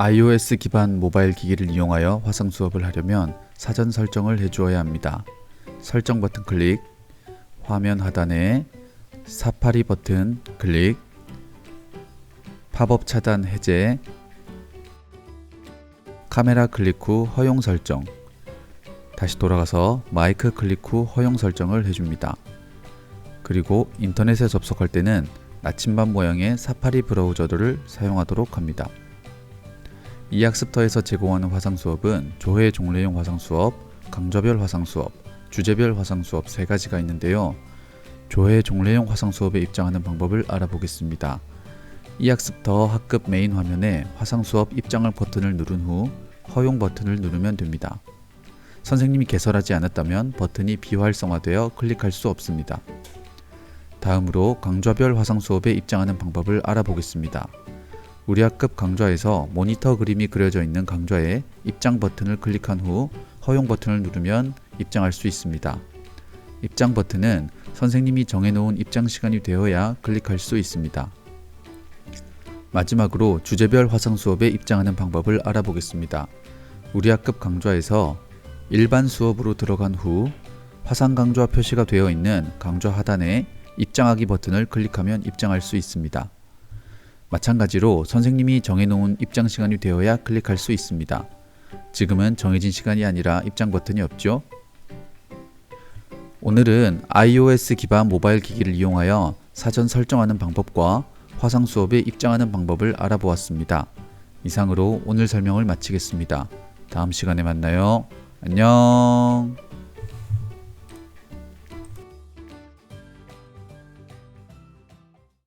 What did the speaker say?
iOS 기반 모바일 기기를 이용하여 화상 수업을 하려면 사전 설정을 해주어야 합니다. 설정 버튼 클릭, 화면 하단에 사파리 버튼 클릭, 팝업 차단 해제, 카메라 클릭 후 허용 설정, 다시 돌아가서 마이크 클릭 후 허용 설정을 해줍니다. 그리고 인터넷에 접속할 때는 나침반 모양의 사파리 브라우저를 사용하도록 합니다. 이 학습터에서 제공하는 화상 수업은 조회 종례용 화상 수업, 강좌별 화상 수업, 주제별 화상 수업 세 가지가 있는데요. 조회 종례용 화상 수업에 입장하는 방법을 알아보겠습니다. 이 학습터 학급 메인 화면에 화상 수업 입장을 버튼을 누른 후 허용 버튼을 누르면 됩니다. 선생님이 개설하지 않았다면 버튼이 비활성화되어 클릭할 수 없습니다. 다음으로 강좌별 화상 수업에 입장하는 방법을 알아보겠습니다. 우리 학급 강좌에서 모니터 그림이 그려져 있는 강좌에 입장 버튼을 클릭한 후 허용 버튼을 누르면 입장할 수 있습니다. 입장 버튼은 선생님이 정해놓은 입장 시간이 되어야 클릭할 수 있습니다. 마지막으로 주제별 화상 수업에 입장하는 방법을 알아보겠습니다. 우리 학급 강좌에서 일반 수업으로 들어간 후 화상 강좌 표시가 되어 있는 강좌 하단에 입장하기 버튼을 클릭하면 입장할 수 있습니다. 마찬가지로 선생님이 정해놓은 입장 시간이 되어야 클릭할 수 있습니다. 지금은 정해진 시간이 아니라 입장 버튼이 없죠? 오늘은 iOS 기반 모바일 기기를 이용하여 사전 설정하는 방법과 화상 수업에 입장하는 방법을 알아보았습니다. 이상으로 오늘 설명을 마치겠습니다. 다음 시간에 만나요. 안녕.